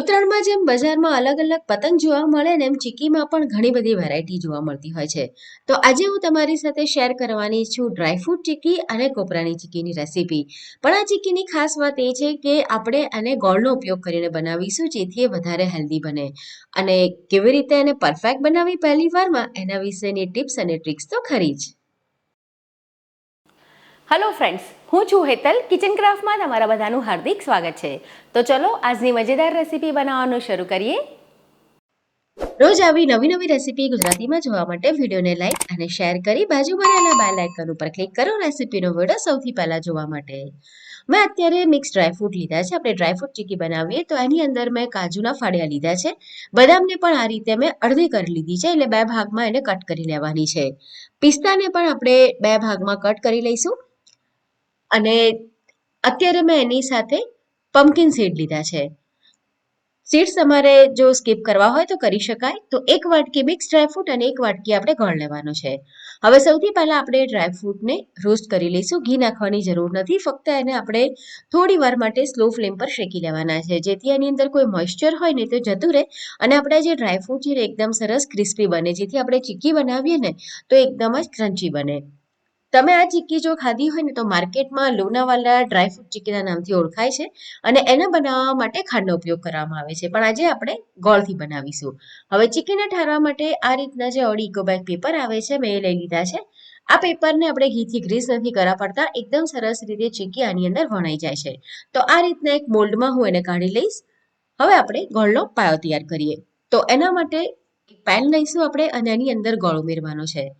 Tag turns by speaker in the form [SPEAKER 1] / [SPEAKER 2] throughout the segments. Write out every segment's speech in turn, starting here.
[SPEAKER 1] ઉત્તરાયણમાં જેમ બજારમાં અલગ અલગ પતંગ જોવા મળે ને એમ ચીકીમાં પણ ઘણી બધી વેરાયટી જોવા મળતી હોય છે. તો આજે હું તમારી સાથે શેર કરવાની છું ડ્રાયફ્રૂટ ચીકી અને કોપરાની ચીકીની રેસીપી પણ આ ચીકીની ખાસ વાત એ છે કે આપણે આને ગોળનો ઉપયોગ કરીને બનાવીશું જેથી એ વધારે હેલ્ધી બને. અને કેવી રીતે એને પરફેક્ટ બનાવી પહેલી વારમાં એના વિશેની ટિપ્સ અને ટ્રિક્સ તો ખરી જ.
[SPEAKER 2] હેલો ફ્રેન્ડ્સ હું છું હેતલ. કિચન ક્રાફ્ટમાં તમારા બધાનું હાર્દિક સ્વાગત છે. તો ચલો, આજની મજેદાર રેસીપી બનાવવાનું શરૂ કરીએ.
[SPEAKER 1] રોજ આવી નવી નવી રેસીપી ગુજરાતીમાં જોવા માટે વિડીયોને લાઈક અને શેર કરી બાજુમાં રહેલા બેલ આઇકન ઉપર ક્લિક કરો રેસીપીનો વીડિયો સૌથી પહેલા જોવા માટે. મેં અત્યારે મિક્સ ડ્રાયફ્રૂટ લીધા છે. આપણે ડ્રાયફ્રૂટ ચીકી બનાવીએ તો એની અંદર મેં કાજુના ફાળિયા લીધા છે. બદામને પણ આ રીતે મેં અડધી કરી લીધી છે, એટલે બે ભાગમાં એને કટ કરી લેવાની છે. પિસ્તાને પણ આપણે બે ભાગમાં કટ કરી લઈશું. અને અત્યારે મેં એની સાથે પમ્પકિન સીડ લીધા છે. સીડ્સ તમારે જો સ્કીપ કરવા હોય તો કરી શકાય. તો એક વાટકી મિક્સ ડ્રાયફ્રૂટ અને એક વાટકી આપણે ગોળ લેવાનો છે. હવે સૌથી પહેલાં આપણે ડ્રાયફ્રૂટને રોસ્ટ કરી લઈશું. ઘી નાખવાની જરૂર નથી. ફક્ત એને આપણે થોડી વાર માટે સ્લો ફ્લેમ પર શેકી લેવાના છે. જેથી એની અંદર કોઈ મોઇશ્ચર હોય ને તો જતું રહે. અને આપણા જે ડ્રાયફ્રૂટ છે એકદમ સરસ ક્રિસ્પી બને. જેથી આપણે ચીક્કી બનાવીએ ને, તો એકદમ જ ક્રન્ચી બને. તમે આ ચીક્કી જો ખાધી હોય ને તો માર્કેટમાં લોનાવાલા ડ્રાયફ્રૂટ ચીક્કીના નામથી ઓળખાય છે અને એને બનાવવા માટે ખાંડનો ઉપયોગ કરવામાં આવે છે. પણ આજે આપણે ગોળથી બનાવીશું. હવે ચીક્કીને ઠારવા માટે આ રીતના જે ઓડી ઇકોબેગ પેપર આવે છે, મેં એ લઈ લીધા છે. આ પેપરને આપણે ઘીથી ગ્રીસ નથી કરા પડતા, એકદમ સરસ રીતે ચીક્કી આની અંદર વણાઈ જાય છે. તો આ રીતના એક મોલ્ડમાં હું એને કાઢી લઈશ. હવે આપણે ગોળનો પાયો તૈયાર કરીએ. તો એના માટે પેન લઈશું આપણે અને એની અંદર ગોળ ઉમેરવાનો છે.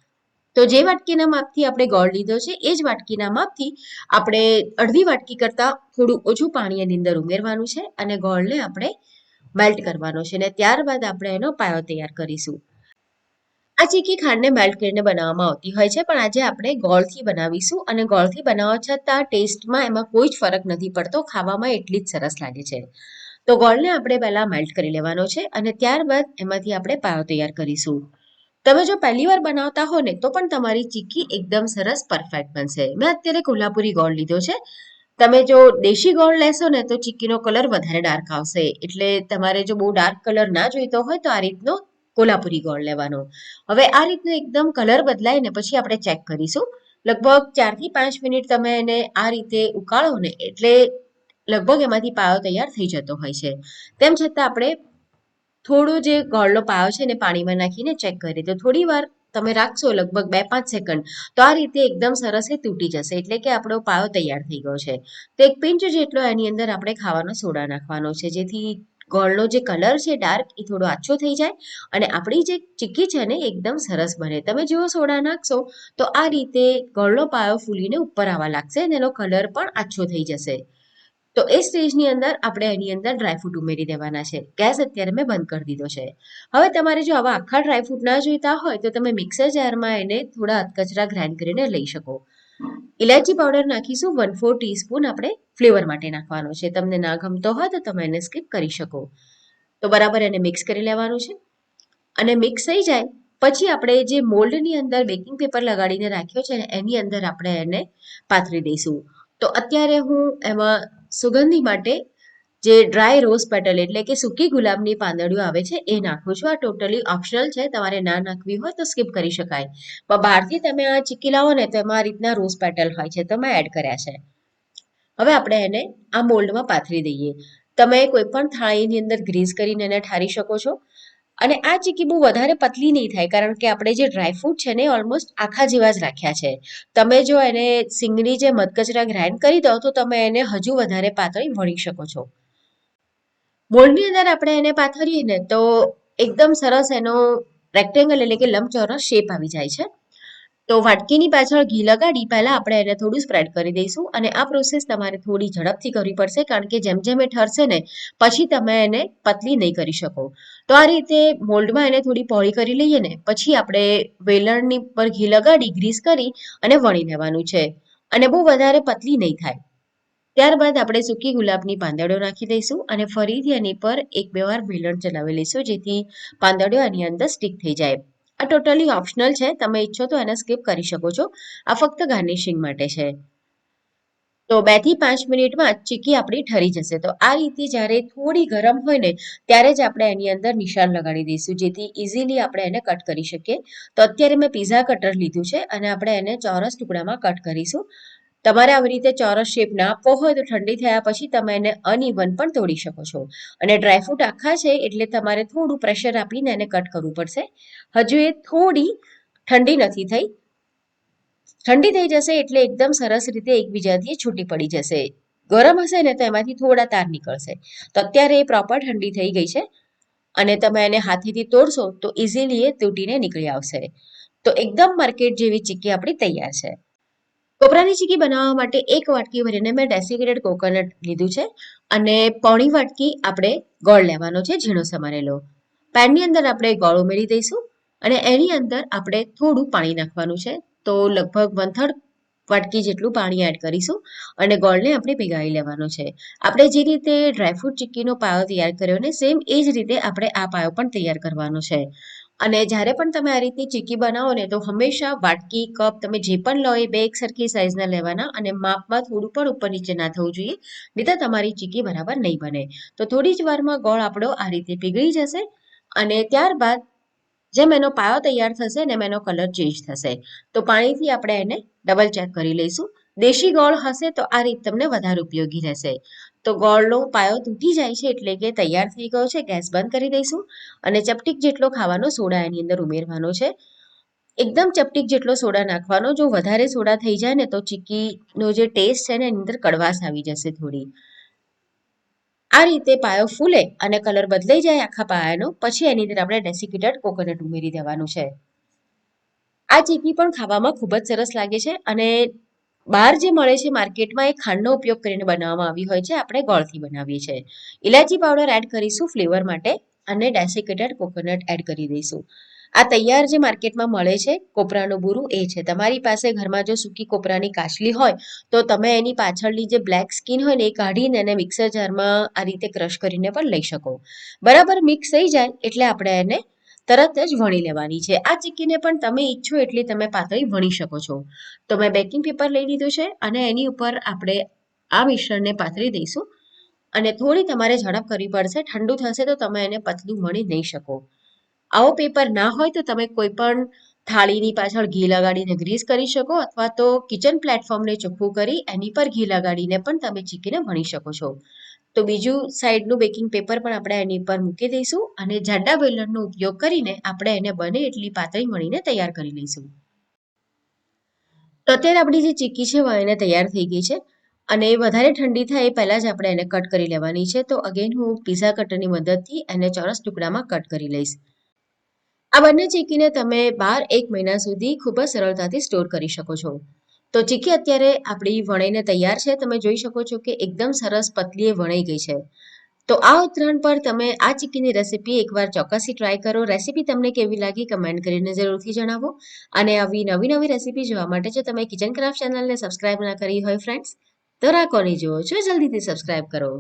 [SPEAKER 1] તો જે વાટકીના માપથી આપણે ગોળ લીધો છે, એ જ વાટકીના માપથી આપણે અડધી વાટકી કરતાં થોડું ઓછું પાણી એની અંદર ઉમેરવાનું છે અને ગોળને આપણે મેલ્ટ કરવાનો છે અને ત્યારબાદ આપણે એનો પાયો તૈયાર કરીશું. આ ચીકી ખાંડને મેલ્ટ કરીને બનાવવામાં આવતી હોય છે, પણ આજે આપણે ગોળથી બનાવીશું અને ગોળથી બનાવવા છતાં ટેસ્ટમાં એમાં કોઈ જ ફરક નથી પડતો, ખાવામાં એટલી જ સરસ લાગે છે. તો ગોળને આપણે પહેલાં મેલ્ટ કરી લેવાનો છે અને ત્યારબાદ એમાંથી આપણે પાયો તૈયાર કરીશું. તમે જો પહેલી વાર બનાવતા હો ને, તો પણ તમારી ચીક્કી એકદમ સરસ પરફેક્ટ બનશે. મેં અત્યારે કોલ્હાપુરી ગોળ લીધો છે. તમે જો દેશી ગોળ લેશો ને, તો ચીક્કીનો કલર વધારે ડાર્ક આવશે. એટલે તમારે જો બહુ ડાર્ક કલર ના જોઈતો હોય, તો આ રીતનો કોલ્હાપુરી ગોળ લેવાનો. હવે આ રીતનો એકદમ કલર બદલાય ને, પછી આપણે ચેક કરીશું. લગભગ ચારથી પાંચ મિનિટ તમે એને આ રીતે ઉકાળો ને, એટલે લગભગ એમાંથી પાયો તૈયાર થઈ જતો હોય છે. તેમ છતાં આપણે થોડો જે ગોળનો પાયો છે એને પાણીમાં નાખીને ચેક કરીએ તો થોડી વાર તમે રાખશો લગભગ બે પાંચ સેકન્ડ તો આ રીતે એકદમ સરસ એ તૂટી જશે, એટલે કે આપણો પાયો તૈયાર થઈ ગયો છે. તો એક પિંચ જેટલો એની અંદર આપણે ખાવાનો સોડા નાખવાનો છે. જેથી ગોળનો જે કલર છે ડાર્ક એ થોડો આછો થઈ જાય અને આપણી જે ચીક્કી છે ને એકદમ સરસ બને. તમે જેવો સોડા નાખશો, તો આ રીતે ગોળનો પાયો ફૂલીને ઉપર આવવા લાગશે અને એનો કલર પણ આછો થઈ જશે. તો એ સ્ટેજની અંદર આપણે એની અંદર ડ્રાયફ્રૂટ ઉમેરી દેવાના છે. ગેસ અત્યારે મેં બંધ કરી દીધો છે. હવે તમારે જો આવા આખા ડ્રાયફ્રૂટ ના જોઈતા હોય તો તમે મિક્સર જારમાં એને થોડા અધકચરા ગ્રાઇન્ડ કરીને લઈ શકો. ઇલાયચી પાવડર નાખીશું વન ફોર ટીસ્પૂન આપણે ફ્લેવર માટે નાખવાનો છે. તમને ના ગમતો હોય તો તમે એને સ્કીપ કરી શકો. તો બરાબર એને મિક્સ કરી લેવાનું છે. અને મિક્સ થઈ જાય પછી આપણે જે મોલ્ડની અંદર બેકિંગ પેપર લગાડીને રાખ્યો છે એની અંદર આપણે એને પાથરી દઈશું. તો અત્યારે હું એમાં સુગંધી માટે જે ડ્રાય રોઝ પેટલ એટલે કે સૂકી ગુલાબની પાંદડીઓ આવે છે, એ નાખું છું. આ ટોટલી ઓપ્શનલ છે. તમારે ના નાખવી હોય તો સ્કીપ કરી શકાય. પણ બહારથી તમે આ ચીકી લાવો ને તો એમાં આ રીતના રોઝ પેટલ હોય છે. તો મેં એડ કર્યા છે. હવે આપણે એને આ મોલ્ડમાં પાથરી દઈએ. તમે કોઈ પણ થાળીની અંદર ગ્રીસ કરીને એને ઠારી શકો છો. અને આ ચીકી બહુ વધારે પતલી નહીં થાય, કારણ કે આપણે જે ડ્રાયફ્રૂટ છે ને ઓલમોસ્ટ આખા જેવા જ રાખ્યા છે. તમે જો એને સિંગની જે મધકચરા ગ્રાઇન્ડ કરી દો, તો તમે એને હજુ વધારે પાતળી વણી શકો છો. મોલ્ડની અંદર આપણે એને પાથરીએ ને, તો એકદમ સરસ એનો રેક્ટેંગલ એટલે કે લંબચોરસ શેપ આવી જાય છે. તો વાટકીની પાછળ ઘી લગાડી પહેલાં આપણે એને થોડું સ્પ્રેડ કરી દઈશું અને આ પ્રોસેસ તમારે થોડી ઝડપથી કરવી પડશે કારણ કે જેમ જેમ એ ઠરશે ને પછી તમે એને પતલી નહીં કરી શકો. તો આ રીતે મોલ્ડમાં એને થોડી પહોળી કરી લઈએ ને પછી આપણે વેલણની પર ઘી લગાડી ગ્રીસ કરી અને વણી લેવાનું છે. અને બહુ વધારે પતલી નહીં થાય. ત્યારબાદ આપણે સૂકી ગુલાબની પાંદડીઓ નાખી દઈશું અને ફરીથી એની પર એક બે વાર વેલણ ચલાવી લઈશું જેથી પાંદડીઓ આની અંદર સ્ટીક થઈ જાય. આ ટોટલી ઓપ્શનલ છે. તમે ઈચ્છો તો એને સ્કીપ કરી શકો છો. આ ફક્ત ગાર્નિશિંગ માટે છે. તો બેથી પાંચ મિનિટમાં ચીકી આપણી ઠરી જશે. તો આ રીતે જ્યારે થોડી ગરમ હોય ને, ત્યારે જ આપણે એની અંદર નિશાન લગાડી દઈશું, જેથી ઇઝીલી આપણે એને કટ કરી શકીએ. તો અત્યારે મેં પીઝા કટર લીધું છે અને આપણે એને ચોરસ ટુકડામાં કટ કરીશું. તમારે આવી રીતે ચોરસ શેપના આપવો હોય તો ઠંડી થયા પછી તમે એને અનઇવન પણ તોડી શકો છો. અને ડ્રાયફ્રૂટ આખા છે એટલે તમારે થોડું પ્રેશર આપીને એને કટ કરવું પડશે. હજુ એ થોડી ઠંડી નથી થઈ. ઠંડી થઈ જશે એટલે એકદમ સરસ રીતે એકબીજાથી છૂટી પડી જશે. ગરમ હશે ને તો એમાંથી થોડા તાર નીકળશે. તો અત્યારે એ પ્રોપર ઠંડી થઈ ગઈ છે. અને તમે એને હાથેથી તોડશો તો ઇઝીલી એ તૂટીને નીકળી આવશે. તો એકદમ માર્કેટ જેવી ચીક્કી આપણી તૈયાર છે. કોપરાની ચીકી બનાવવા માટે એક વાટકી ભરીને મેં ડેસિકેટેડ કોકોનટ લીધું છે અને પોણી વાટકી આપણે ગોળ લેવાનો છે ઝીણો સમારેલો પેનની અંદર આપણે ગોળ ઉમેરી દઈશું અને એની અંદર આપણે થોડું પાણી નાખવાનું છે. તો લગભગ વન થર્ડ વાટકી જેટલું પાણી એડ કરીશું અને ગોળને આપણે પીગાળી લેવાનો છે. આપણે જે રીતે ડ્રાયફ્રૂટ ચીક્કીનો પાયો તૈયાર કર્યો ને, સેમ એ જ રીતે આપણે આ પાયો પણ તૈયાર કરવાનો છે. અને જ્યારે પણ તમે આ રીતની ચીકી બનાવો ને, તો હંમેશા વાટકી, કપ, તમે જે પણ લો એ બે એક સરખી સાઈઝના લેવાના અને માપમાં થોડું પણ ઉપર નીચે ના થવું જોઈએ નહીં તમારી ચીકી બરાબર નહીં બને. તો થોડી જ વારમાં ગોળ આપણો આ રીતે પીગળી જશે અને ત્યારબાદ જેમ એનો પાયો તૈયાર થશે ને એમ એનો કલર ચેન્જ થશે. તો પાણીથી આપણે એને ડબલ ચેક કરી લઈશું. દેશી ગોળ હશે તો આ રીત તમને વધારે ઉપયોગી રહેશે. તો ગોળનો પાયો તૂટી જાય છે એટલે કે તૈયાર થઈ ગયો છે, ગેસ બંધ કરી દઈશું અને ચપટીક જેટલો ખાવાનો સોડા એની અંદર ઉમેરવાનો છે. એકદમ ચપટીક જેટલો સોડા નાખવાનો, જો વધારે સોડા થઈ જાય ને તો ચીક્કીનો જે ટેસ્ટ છે ને એની અંદર કડવાશ આવી જશે થોડી. આ રીતે પાયો ફૂલે અને કલર બદલાઈ જાય આખા પાયાનો, પછી એની અંદર આપણે ડેસિકેટેડ કોકોનટ ઉમેરી દેવાનું છે. આ ચીકી પણ ખાવામાં ખૂબ જ સરસ લાગે છે અને બહાર જે મળે છે માર્કેટમાં એ ખાંડનો ઉપયોગ કરીને બનાવવામાં આવી હોય છે. આપણે ગોળથી બનાવીએ છીએ. ઇલાયચી પાવડર એડ કરીશું ફ્લેવર માટે અને ડેસિકેટેડ કોકોનટ એડ કરી દઈશું. આ તૈયાર જે માર્કેટમાં મળે છે કોપરાનું બુરું એ છે. તમારી પાસે ઘરમાં જો સૂકી કોપરાની કાચલી હોય તો તમે એની પાછળની જે બ્લેક સ્કીન હોય ને એ કાઢીને એને મિક્સર જારમાં આ રીતે ક્રશ કરીને પણ લઈ શકો. બરાબર મિક્સ થઈ જાય એટલે આપણે એને તરત જ વણી લેવાની છે. આ ચીક્કીને પણ તમે ઈચ્છો એટલી તમે પાતળી વણી શકો છો. તો મેં બેકિંગ પેપર લઈ લીધું છે અને એની ઉપર આપણે આ મિશ્રણને પાથરી દઈશું અને થોડી તમારે ઝડપ કરવી પડશે. ઠંડુ થશે તો તમે એને પતલું વણી નહીં શકો. આવો પેપર ના હોય તો તમે કોઈ પણ થાળીની પાછળ ઘી લગાડીને ગ્રીસ કરી શકો અથવા તો કિચન પ્લેટફોર્મને ચોખ્ખું કરી એની પર ઘી લગાડીને પણ તમે ચીકીને વણી શકો છો. તો બીજું સાઈડનું બેકિંગ પેપર પણ આપણે એની પર મૂકી દઈશું અને જાડા વેલણનો ઉપયોગ કરીને આપણે એને બને એટલી પાતળી વણીને તૈયાર કરી લઈશું. તો અત્યારે આપણી જે ચીક્કી છે એને તૈયાર થઈ ગઈ છે અને વધારે ઠંડી થાય એ પહેલાં જ આપણે એને કટ કરી લેવાની છે. તો અગેન હું પીઝા કટરની મદદથી એને ચોરસ ટુકડામાં કટ કરી લઈશ. આ બંને ચીકીને તમે બાર એક મહિના સુધી ખૂબ જ સરળતાથી સ્ટોર કરી શકો છો. તો ચીકી અત્યારે આપણી વણાઈને તૈયાર છે. તમે જોઈ શકો છો કે એકદમ સરસ પતલીએ વણાઈ ગઈ છે. તો આ ઉત્તરાયણ પર તમે આ ચીકીની રેસીપી એકવાર ચોક્કસથી ટ્રાય કરો. રેસીપી તમને કેવી લાગી કમેન્ટ કરીને જરૂરથી જણાવો. અને આવી નવી નવી રેસીપી જોવા માટે જો તમે કિચન ક્રાફ્ટ ચેનલને સબસ્ક્રાઇબ ના કરી હોય ફ્રેન્ડ્સ તો રાખોની જુઓ. છો જલ્દીથી સબસ્ક્રાઇબ કરો.